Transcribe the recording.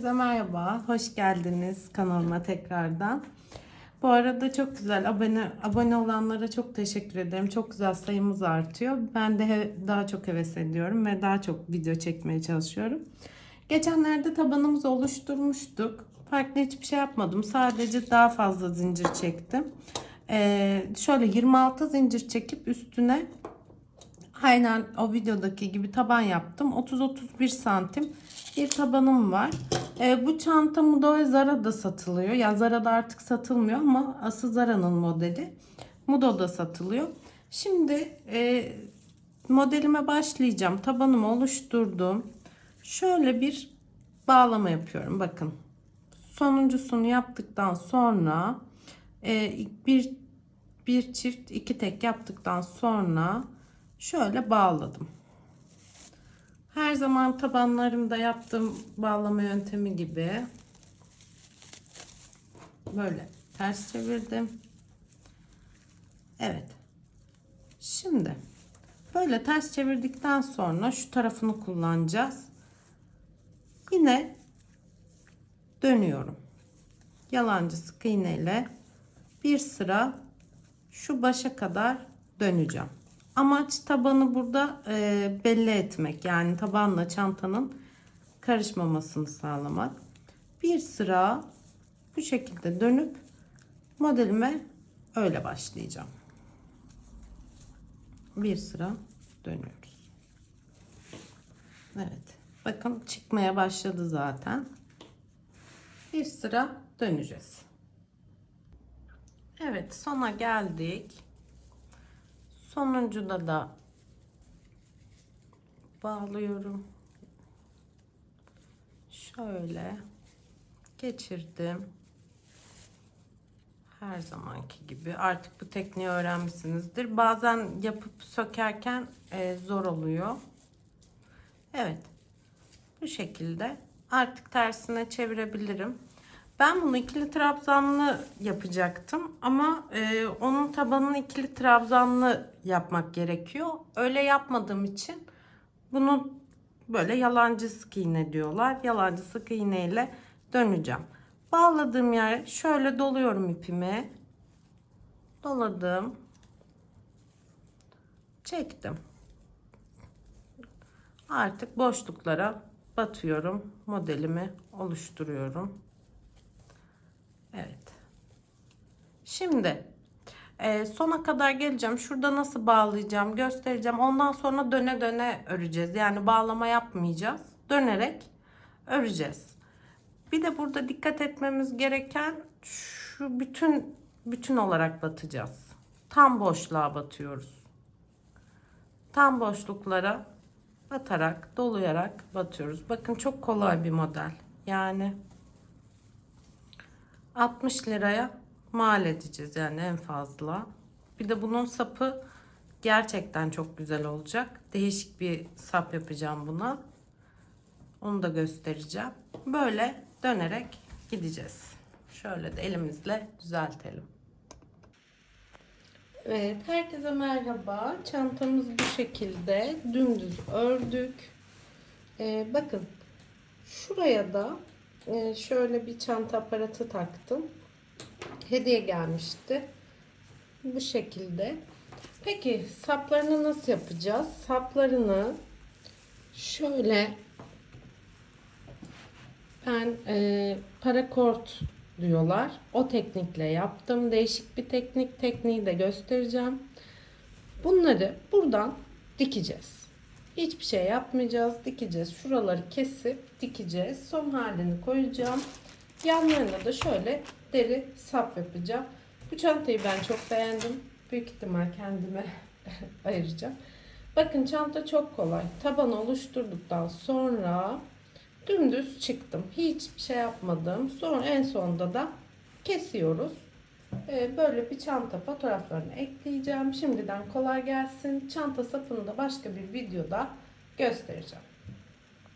Herkese merhaba, hoş geldiniz kanalıma tekrardan. Bu arada çok güzel abone abone olanlara çok teşekkür ederim. Çok güzel sayımız artıyor. Ben de daha çok heves ediyorum ve daha çok video çekmeye çalışıyorum. Geçenlerde tabanımızı oluşturmuştuk. Farklı hiçbir şey yapmadım. Sadece daha fazla zincir çektim. Ee, şöyle 26 zincir çekip üstüne Aynen o videodaki gibi taban yaptım. 30-31 santim bir tabanım var. Ee, bu çanta Mudo ve Zara'da satılıyor. Ya Zara'da artık satılmıyor ama asıl Zara'nın modeli. Mudo'da satılıyor. Şimdi e, modelime başlayacağım. Tabanımı oluşturdum. Şöyle bir bağlama yapıyorum. Bakın. Sonuncusunu yaptıktan sonra e, bir bir çift iki tek yaptıktan sonra şöyle bağladım. Her zaman tabanlarımda yaptığım bağlama yöntemi gibi böyle ters çevirdim. Evet. Şimdi böyle ters çevirdikten sonra şu tarafını kullanacağız. Yine dönüyorum. Yalancı sık iğne ile bir sıra şu başa kadar döneceğim. Amaç tabanı burada e, belli etmek. Yani tabanla çantanın karışmamasını sağlamak. Bir sıra bu şekilde dönüp modelime öyle başlayacağım. Bir sıra dönüyoruz. Evet. Bakın çıkmaya başladı zaten. Bir sıra döneceğiz. Evet sona geldik. Sonuncuda da bağlıyorum. Şöyle geçirdim. Her zamanki gibi. Artık bu tekniği öğrenmişsinizdir. Bazen yapıp sökerken e, zor oluyor. Evet. Bu şekilde. Artık tersine çevirebilirim. Ben bunu ikili trabzanlı yapacaktım ama e, onun tabanını ikili trabzanlı yapmak gerekiyor. Öyle yapmadığım için bunu böyle yalancı sık iğne diyorlar. Yalancı sık iğne ile döneceğim. Bağladığım yere şöyle doluyorum ipimi. Doladım. Çektim. Artık boşluklara batıyorum. Modelimi oluşturuyorum. Evet. Şimdi e, sona kadar geleceğim. Şurada nasıl bağlayacağım göstereceğim. Ondan sonra döne döne öreceğiz. Yani bağlama yapmayacağız. Dönerek öreceğiz. Bir de burada dikkat etmemiz gereken şu bütün bütün olarak batacağız. Tam boşluğa batıyoruz. Tam boşluklara batarak, dolayarak batıyoruz. Bakın çok kolay bir model. Yani 60 liraya mal edeceğiz yani en fazla. Bir de bunun sapı gerçekten çok güzel olacak. Değişik bir sap yapacağım buna. Onu da göstereceğim. Böyle dönerek gideceğiz. Şöyle de elimizle düzeltelim. Evet, herkese merhaba. Çantamız bu şekilde dümdüz ördük. Ee, bakın şuraya da e, şöyle bir çanta aparatı taktım. Hediye gelmişti. Bu şekilde. Peki saplarını nasıl yapacağız? Saplarını şöyle ben e, parakort diyorlar. O teknikle yaptım. Değişik bir teknik. Tekniği de göstereceğim. Bunları buradan dikeceğiz. Hiçbir şey yapmayacağız. Dikeceğiz. Şuraları kesip dikeceğiz. Son halini koyacağım. Yanlarına da şöyle deri sap yapacağım. Bu çantayı ben çok beğendim. Büyük ihtimal kendime ayıracağım. Bakın çanta çok kolay. Taban oluşturduktan sonra dümdüz çıktım. Hiçbir şey yapmadım. Sonra en sonunda da kesiyoruz. Ee, Böyle bir çanta fotoğraflarını ekleyeceğim. Şimdiden kolay gelsin. Çanta sapını da başka bir videoda göstereceğim.